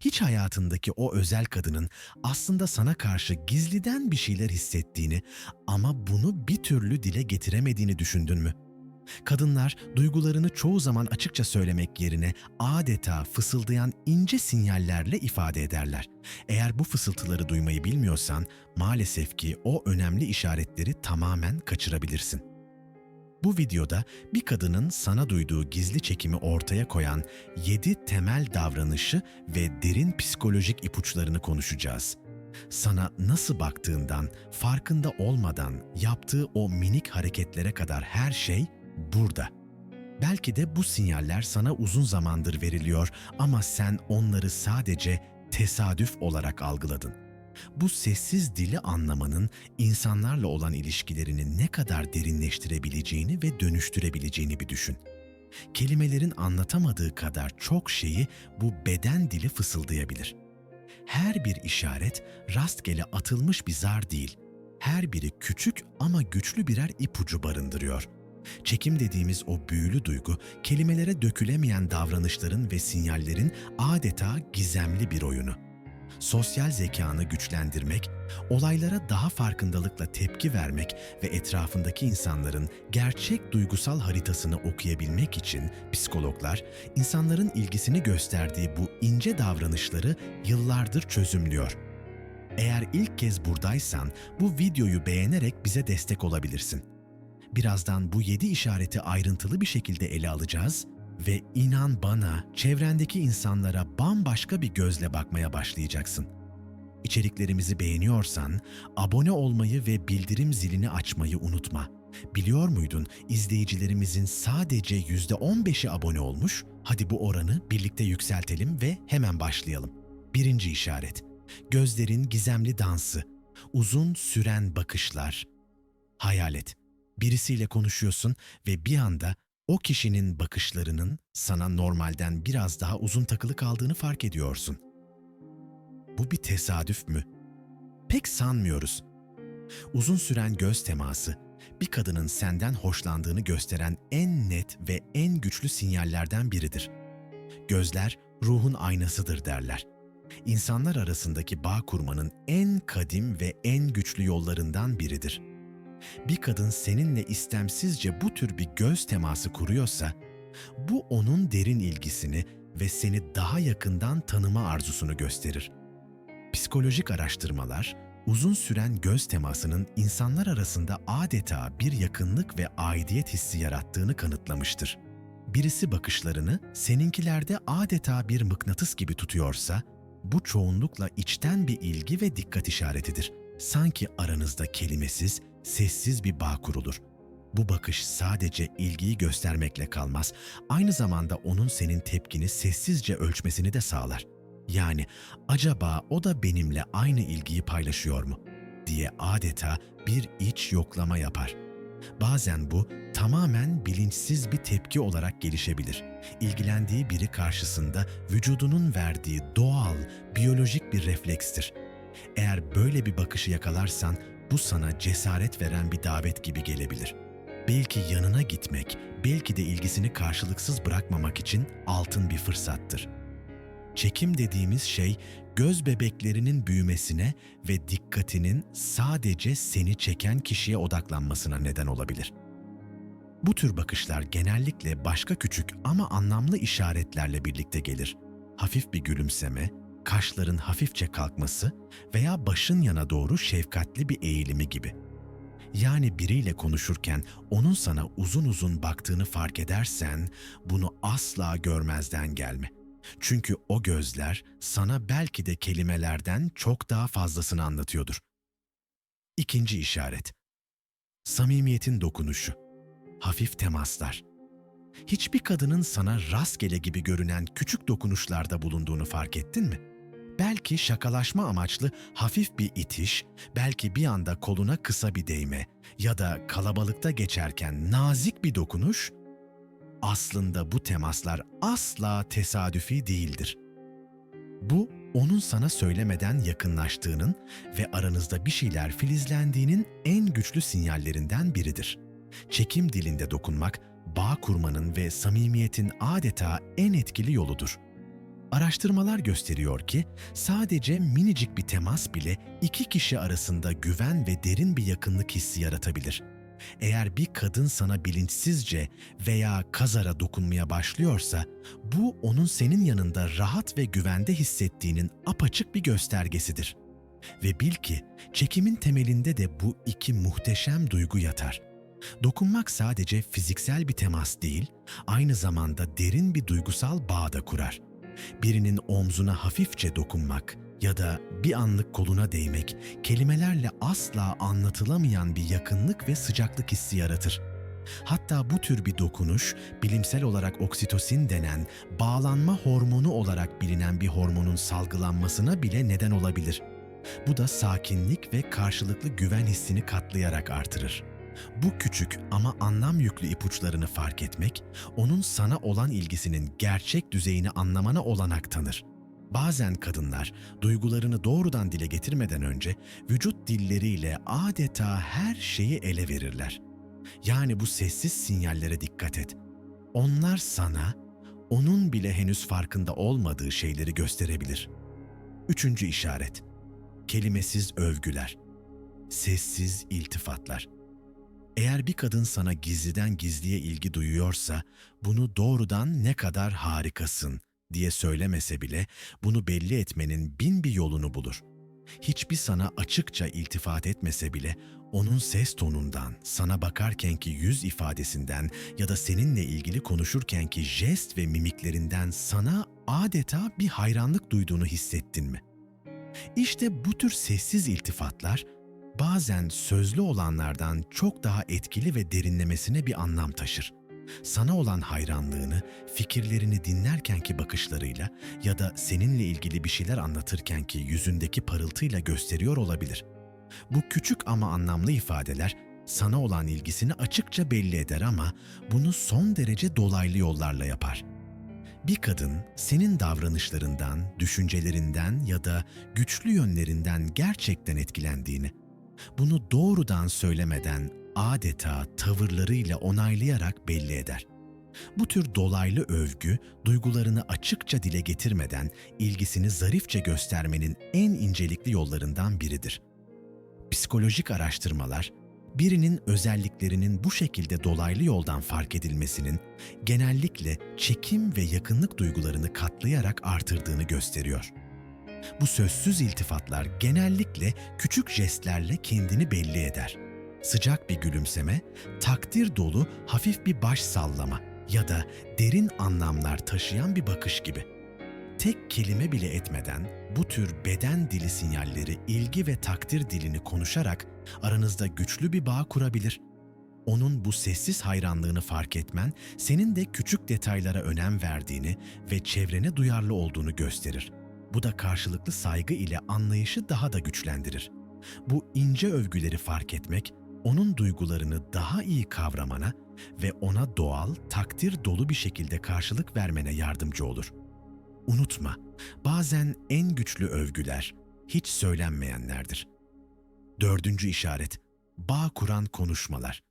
Hiç hayatındaki o özel kadının aslında sana karşı gizliden bir şeyler hissettiğini ama bunu bir türlü dile getiremediğini düşündün mü? Kadınlar duygularını çoğu zaman açıkça söylemek yerine adeta fısıldayan ince sinyallerle ifade ederler. Eğer bu fısıltıları duymayı bilmiyorsan maalesef ki o önemli işaretleri tamamen kaçırabilirsin. Bu videoda bir kadının sana duyduğu gizli çekimi ortaya koyan 7 temel davranışı ve derin psikolojik ipuçlarını konuşacağız. Sana nasıl baktığından, farkında olmadan yaptığı o minik hareketlere kadar her şey burada. Belki de bu sinyaller sana uzun zamandır veriliyor ama sen onları sadece tesadüf olarak algıladın. Bu sessiz dili anlamanın insanlarla olan ilişkilerini ne kadar derinleştirebileceğini ve dönüştürebileceğini bir düşün. Kelimelerin anlatamadığı kadar çok şeyi bu beden dili fısıldayabilir. Her bir işaret rastgele atılmış bir zar değil. Her biri küçük ama güçlü birer ipucu barındırıyor. Çekim dediğimiz o büyülü duygu, kelimelere dökülemeyen davranışların ve sinyallerin adeta gizemli bir oyunu sosyal zekanı güçlendirmek, olaylara daha farkındalıkla tepki vermek ve etrafındaki insanların gerçek duygusal haritasını okuyabilmek için psikologlar insanların ilgisini gösterdiği bu ince davranışları yıllardır çözümlüyor. Eğer ilk kez buradaysan bu videoyu beğenerek bize destek olabilirsin. Birazdan bu yedi işareti ayrıntılı bir şekilde ele alacağız ve inan bana çevrendeki insanlara bambaşka bir gözle bakmaya başlayacaksın. İçeriklerimizi beğeniyorsan abone olmayı ve bildirim zilini açmayı unutma. Biliyor muydun izleyicilerimizin sadece %15'i abone olmuş? Hadi bu oranı birlikte yükseltelim ve hemen başlayalım. Birinci işaret. Gözlerin gizemli dansı. Uzun süren bakışlar. Hayal et. Birisiyle konuşuyorsun ve bir anda o kişinin bakışlarının sana normalden biraz daha uzun takılı kaldığını fark ediyorsun. Bu bir tesadüf mü? Pek sanmıyoruz. Uzun süren göz teması, bir kadının senden hoşlandığını gösteren en net ve en güçlü sinyallerden biridir. Gözler ruhun aynasıdır derler. İnsanlar arasındaki bağ kurmanın en kadim ve en güçlü yollarından biridir.'' Bir kadın seninle istemsizce bu tür bir göz teması kuruyorsa, bu onun derin ilgisini ve seni daha yakından tanıma arzusunu gösterir. Psikolojik araştırmalar, uzun süren göz temasının insanlar arasında adeta bir yakınlık ve aidiyet hissi yarattığını kanıtlamıştır. Birisi bakışlarını seninkilerde adeta bir mıknatıs gibi tutuyorsa, bu çoğunlukla içten bir ilgi ve dikkat işaretidir. Sanki aranızda kelimesiz, sessiz bir bağ kurulur. Bu bakış sadece ilgiyi göstermekle kalmaz, aynı zamanda onun senin tepkini sessizce ölçmesini de sağlar. Yani acaba o da benimle aynı ilgiyi paylaşıyor mu diye adeta bir iç yoklama yapar. Bazen bu tamamen bilinçsiz bir tepki olarak gelişebilir. İlgilendiği biri karşısında vücudunun verdiği doğal, biyolojik bir reflekstir. Eğer böyle bir bakışı yakalarsan bu sana cesaret veren bir davet gibi gelebilir. Belki yanına gitmek, belki de ilgisini karşılıksız bırakmamak için altın bir fırsattır. Çekim dediğimiz şey göz bebeklerinin büyümesine ve dikkatinin sadece seni çeken kişiye odaklanmasına neden olabilir. Bu tür bakışlar genellikle başka küçük ama anlamlı işaretlerle birlikte gelir. Hafif bir gülümseme, kaşların hafifçe kalkması veya başın yana doğru şefkatli bir eğilimi gibi. Yani biriyle konuşurken onun sana uzun uzun baktığını fark edersen bunu asla görmezden gelme. Çünkü o gözler sana belki de kelimelerden çok daha fazlasını anlatıyordur. İkinci işaret. Samimiyetin dokunuşu. Hafif temaslar. Hiçbir kadının sana rastgele gibi görünen küçük dokunuşlarda bulunduğunu fark ettin mi? Belki şakalaşma amaçlı hafif bir itiş, belki bir anda koluna kısa bir değme ya da kalabalıkta geçerken nazik bir dokunuş, aslında bu temaslar asla tesadüfi değildir. Bu, onun sana söylemeden yakınlaştığının ve aranızda bir şeyler filizlendiğinin en güçlü sinyallerinden biridir. Çekim dilinde dokunmak, bağ kurmanın ve samimiyetin adeta en etkili yoludur. Araştırmalar gösteriyor ki sadece minicik bir temas bile iki kişi arasında güven ve derin bir yakınlık hissi yaratabilir. Eğer bir kadın sana bilinçsizce veya kazara dokunmaya başlıyorsa, bu onun senin yanında rahat ve güvende hissettiğinin apaçık bir göstergesidir. Ve bil ki çekimin temelinde de bu iki muhteşem duygu yatar. Dokunmak sadece fiziksel bir temas değil, aynı zamanda derin bir duygusal bağ da kurar. Birinin omzuna hafifçe dokunmak ya da bir anlık koluna değmek kelimelerle asla anlatılamayan bir yakınlık ve sıcaklık hissi yaratır. Hatta bu tür bir dokunuş bilimsel olarak oksitosin denen bağlanma hormonu olarak bilinen bir hormonun salgılanmasına bile neden olabilir. Bu da sakinlik ve karşılıklı güven hissini katlayarak artırır. Bu küçük ama anlam yüklü ipuçlarını fark etmek, onun sana olan ilgisinin gerçek düzeyini anlamana olanak tanır. Bazen kadınlar duygularını doğrudan dile getirmeden önce vücut dilleriyle adeta her şeyi ele verirler. Yani bu sessiz sinyallere dikkat et. Onlar sana, onun bile henüz farkında olmadığı şeyleri gösterebilir. Üçüncü işaret. Kelimesiz övgüler. Sessiz iltifatlar. Eğer bir kadın sana gizliden gizliye ilgi duyuyorsa, bunu doğrudan ne kadar harikasın diye söylemese bile bunu belli etmenin bin bir yolunu bulur. Hiçbir sana açıkça iltifat etmese bile onun ses tonundan, sana bakarkenki yüz ifadesinden ya da seninle ilgili konuşurkenki jest ve mimiklerinden sana adeta bir hayranlık duyduğunu hissettin mi? İşte bu tür sessiz iltifatlar bazen sözlü olanlardan çok daha etkili ve derinlemesine bir anlam taşır. Sana olan hayranlığını, fikirlerini dinlerkenki bakışlarıyla ya da seninle ilgili bir şeyler anlatırkenki yüzündeki parıltıyla gösteriyor olabilir. Bu küçük ama anlamlı ifadeler sana olan ilgisini açıkça belli eder ama bunu son derece dolaylı yollarla yapar. Bir kadın senin davranışlarından, düşüncelerinden ya da güçlü yönlerinden gerçekten etkilendiğini, bunu doğrudan söylemeden adeta tavırlarıyla onaylayarak belli eder. Bu tür dolaylı övgü, duygularını açıkça dile getirmeden ilgisini zarifçe göstermenin en incelikli yollarından biridir. Psikolojik araştırmalar, birinin özelliklerinin bu şekilde dolaylı yoldan fark edilmesinin genellikle çekim ve yakınlık duygularını katlayarak artırdığını gösteriyor. Bu sözsüz iltifatlar genellikle küçük jestlerle kendini belli eder. Sıcak bir gülümseme, takdir dolu hafif bir baş sallama ya da derin anlamlar taşıyan bir bakış gibi. Tek kelime bile etmeden bu tür beden dili sinyalleri ilgi ve takdir dilini konuşarak aranızda güçlü bir bağ kurabilir. Onun bu sessiz hayranlığını fark etmen, senin de küçük detaylara önem verdiğini ve çevrene duyarlı olduğunu gösterir. Bu da karşılıklı saygı ile anlayışı daha da güçlendirir. Bu ince övgüleri fark etmek, onun duygularını daha iyi kavramana ve ona doğal, takdir dolu bir şekilde karşılık vermene yardımcı olur. Unutma, bazen en güçlü övgüler hiç söylenmeyenlerdir. Dördüncü işaret, bağ kuran konuşmalar,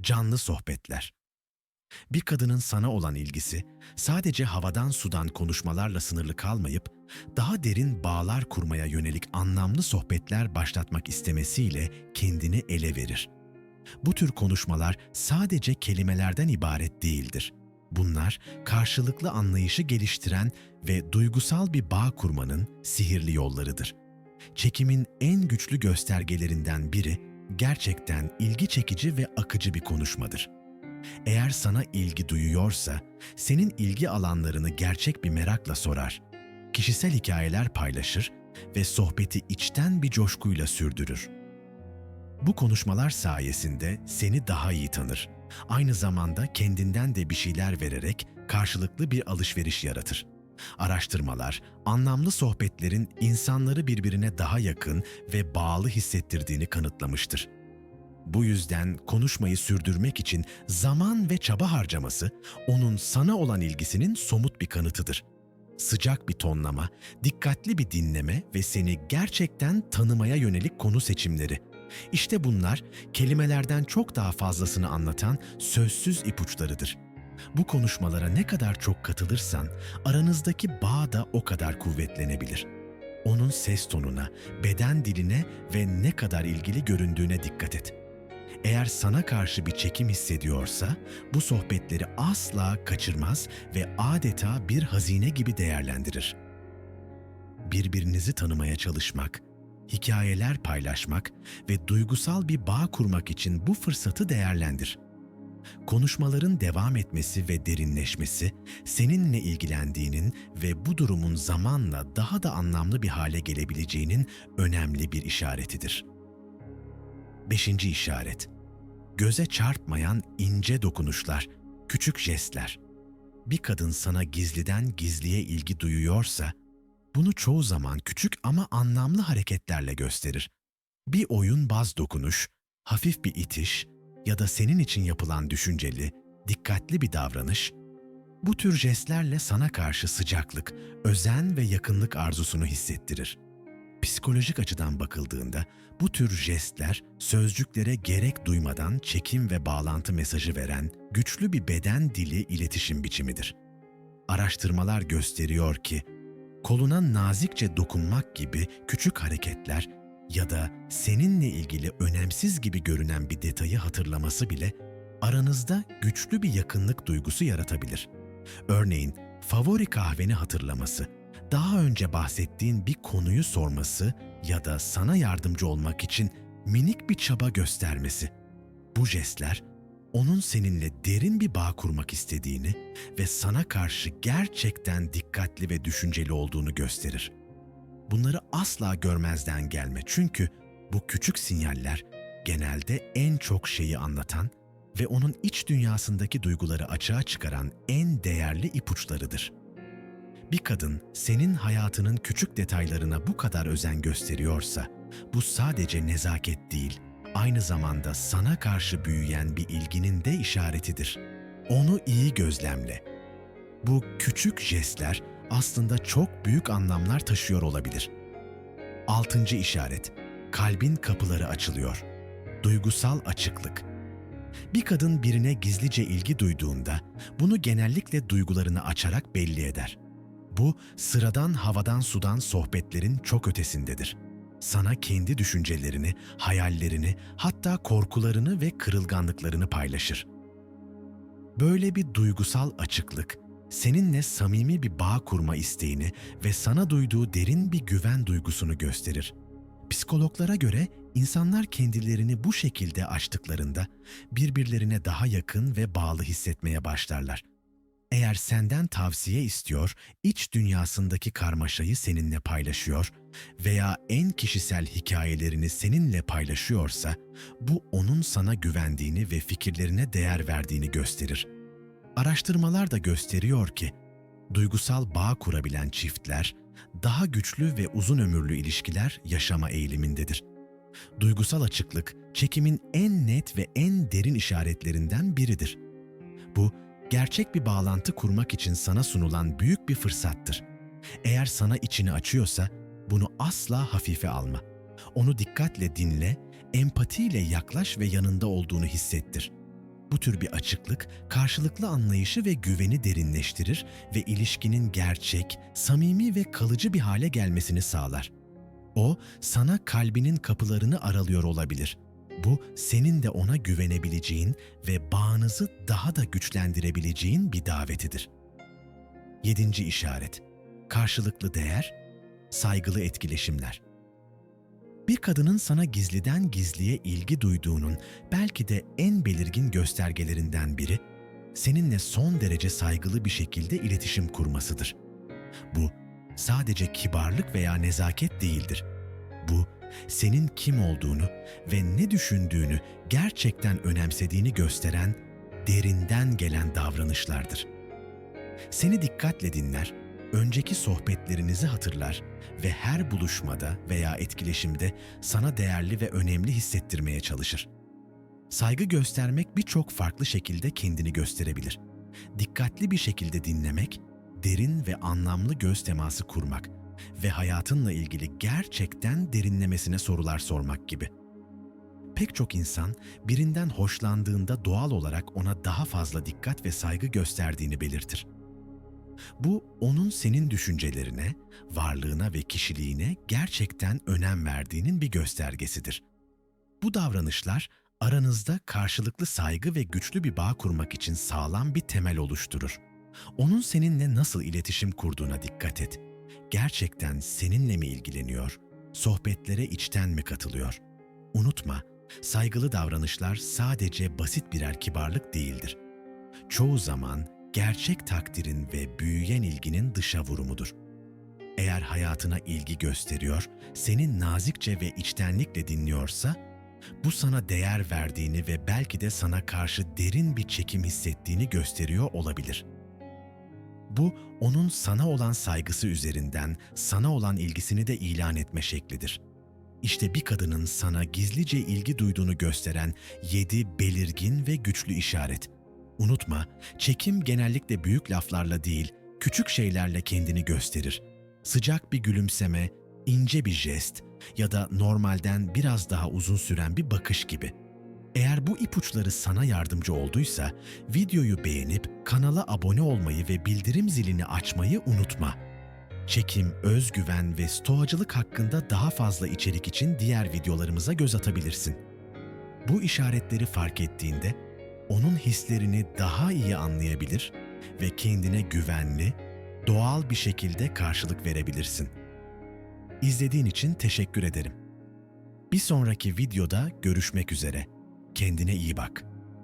canlı sohbetler. Bir kadının sana olan ilgisi sadece havadan sudan konuşmalarla sınırlı kalmayıp daha derin bağlar kurmaya yönelik anlamlı sohbetler başlatmak istemesiyle kendini ele verir. Bu tür konuşmalar sadece kelimelerden ibaret değildir. Bunlar karşılıklı anlayışı geliştiren ve duygusal bir bağ kurmanın sihirli yollarıdır. Çekimin en güçlü göstergelerinden biri gerçekten ilgi çekici ve akıcı bir konuşmadır. Eğer sana ilgi duyuyorsa, senin ilgi alanlarını gerçek bir merakla sorar. Kişisel hikayeler paylaşır ve sohbeti içten bir coşkuyla sürdürür. Bu konuşmalar sayesinde seni daha iyi tanır. Aynı zamanda kendinden de bir şeyler vererek karşılıklı bir alışveriş yaratır. Araştırmalar, anlamlı sohbetlerin insanları birbirine daha yakın ve bağlı hissettirdiğini kanıtlamıştır. Bu yüzden konuşmayı sürdürmek için zaman ve çaba harcaması onun sana olan ilgisinin somut bir kanıtıdır. Sıcak bir tonlama, dikkatli bir dinleme ve seni gerçekten tanımaya yönelik konu seçimleri. İşte bunlar kelimelerden çok daha fazlasını anlatan sözsüz ipuçlarıdır. Bu konuşmalara ne kadar çok katılırsan aranızdaki bağ da o kadar kuvvetlenebilir. Onun ses tonuna, beden diline ve ne kadar ilgili göründüğüne dikkat et. Eğer sana karşı bir çekim hissediyorsa bu sohbetleri asla kaçırmaz ve adeta bir hazine gibi değerlendirir. Birbirinizi tanımaya çalışmak, hikayeler paylaşmak ve duygusal bir bağ kurmak için bu fırsatı değerlendir. Konuşmaların devam etmesi ve derinleşmesi seninle ilgilendiğinin ve bu durumun zamanla daha da anlamlı bir hale gelebileceğinin önemli bir işaretidir. Beşinci işaret. Göze çarpmayan ince dokunuşlar, küçük jestler. Bir kadın sana gizliden gizliye ilgi duyuyorsa, bunu çoğu zaman küçük ama anlamlı hareketlerle gösterir. Bir oyun baz dokunuş, hafif bir itiş ya da senin için yapılan düşünceli, dikkatli bir davranış, bu tür jestlerle sana karşı sıcaklık, özen ve yakınlık arzusunu hissettirir. Psikolojik açıdan bakıldığında bu tür jestler sözcüklere gerek duymadan çekim ve bağlantı mesajı veren güçlü bir beden dili iletişim biçimidir. Araştırmalar gösteriyor ki koluna nazikçe dokunmak gibi küçük hareketler ya da seninle ilgili önemsiz gibi görünen bir detayı hatırlaması bile aranızda güçlü bir yakınlık duygusu yaratabilir. Örneğin favori kahveni hatırlaması, daha önce bahsettiğin bir konuyu sorması ya da sana yardımcı olmak için minik bir çaba göstermesi. Bu jestler onun seninle derin bir bağ kurmak istediğini ve sana karşı gerçekten dikkatli ve düşünceli olduğunu gösterir. Bunları asla görmezden gelme çünkü bu küçük sinyaller genelde en çok şeyi anlatan ve onun iç dünyasındaki duyguları açığa çıkaran en değerli ipuçlarıdır. Bir kadın senin hayatının küçük detaylarına bu kadar özen gösteriyorsa, bu sadece nezaket değil, aynı zamanda sana karşı büyüyen bir ilginin de işaretidir. Onu iyi gözlemle. Bu küçük jestler aslında çok büyük anlamlar taşıyor olabilir. Altıncı işaret. Kalbin kapıları açılıyor. Duygusal açıklık. Bir kadın birine gizlice ilgi duyduğunda bunu genellikle duygularını açarak belli eder. Bu sıradan havadan sudan sohbetlerin çok ötesindedir. Sana kendi düşüncelerini, hayallerini, hatta korkularını ve kırılganlıklarını paylaşır. Böyle bir duygusal açıklık seninle samimi bir bağ kurma isteğini ve sana duyduğu derin bir güven duygusunu gösterir. Psikologlara göre insanlar kendilerini bu şekilde açtıklarında birbirlerine daha yakın ve bağlı hissetmeye başlarlar. Eğer senden tavsiye istiyor, iç dünyasındaki karmaşayı seninle paylaşıyor veya en kişisel hikayelerini seninle paylaşıyorsa, bu onun sana güvendiğini ve fikirlerine değer verdiğini gösterir. Araştırmalar da gösteriyor ki, duygusal bağ kurabilen çiftler, daha güçlü ve uzun ömürlü ilişkiler yaşama eğilimindedir. Duygusal açıklık, çekimin en net ve en derin işaretlerinden biridir. Bu, gerçek bir bağlantı kurmak için sana sunulan büyük bir fırsattır. Eğer sana içini açıyorsa bunu asla hafife alma. Onu dikkatle dinle, empatiyle yaklaş ve yanında olduğunu hissettir. Bu tür bir açıklık karşılıklı anlayışı ve güveni derinleştirir ve ilişkinin gerçek, samimi ve kalıcı bir hale gelmesini sağlar. O, sana kalbinin kapılarını aralıyor olabilir bu senin de ona güvenebileceğin ve bağınızı daha da güçlendirebileceğin bir davetidir. Yedinci işaret. Karşılıklı değer, saygılı etkileşimler. Bir kadının sana gizliden gizliye ilgi duyduğunun belki de en belirgin göstergelerinden biri, seninle son derece saygılı bir şekilde iletişim kurmasıdır. Bu sadece kibarlık veya nezaket değildir. Bu senin kim olduğunu ve ne düşündüğünü gerçekten önemsediğini gösteren derinden gelen davranışlardır. Seni dikkatle dinler, önceki sohbetlerinizi hatırlar ve her buluşmada veya etkileşimde sana değerli ve önemli hissettirmeye çalışır. Saygı göstermek birçok farklı şekilde kendini gösterebilir. Dikkatli bir şekilde dinlemek, derin ve anlamlı göz teması kurmak ve hayatınla ilgili gerçekten derinlemesine sorular sormak gibi. Pek çok insan birinden hoşlandığında doğal olarak ona daha fazla dikkat ve saygı gösterdiğini belirtir. Bu onun senin düşüncelerine, varlığına ve kişiliğine gerçekten önem verdiğinin bir göstergesidir. Bu davranışlar aranızda karşılıklı saygı ve güçlü bir bağ kurmak için sağlam bir temel oluşturur. Onun seninle nasıl iletişim kurduğuna dikkat et. Gerçekten seninle mi ilgileniyor? Sohbetlere içten mi katılıyor? Unutma, saygılı davranışlar sadece basit birer kibarlık değildir. Çoğu zaman gerçek takdirin ve büyüyen ilginin dışa vurumudur. Eğer hayatına ilgi gösteriyor, seni nazikçe ve içtenlikle dinliyorsa, bu sana değer verdiğini ve belki de sana karşı derin bir çekim hissettiğini gösteriyor olabilir. Bu, onun sana olan saygısı üzerinden sana olan ilgisini de ilan etme şeklidir. İşte bir kadının sana gizlice ilgi duyduğunu gösteren yedi belirgin ve güçlü işaret. Unutma, çekim genellikle büyük laflarla değil, küçük şeylerle kendini gösterir. Sıcak bir gülümseme, ince bir jest ya da normalden biraz daha uzun süren bir bakış gibi. Eğer bu ipuçları sana yardımcı olduysa, videoyu beğenip kanala abone olmayı ve bildirim zilini açmayı unutma. Çekim, özgüven ve stoacılık hakkında daha fazla içerik için diğer videolarımıza göz atabilirsin. Bu işaretleri fark ettiğinde onun hislerini daha iyi anlayabilir ve kendine güvenli, doğal bir şekilde karşılık verebilirsin. İzlediğin için teşekkür ederim. Bir sonraki videoda görüşmek üzere. Kendine iyi bak.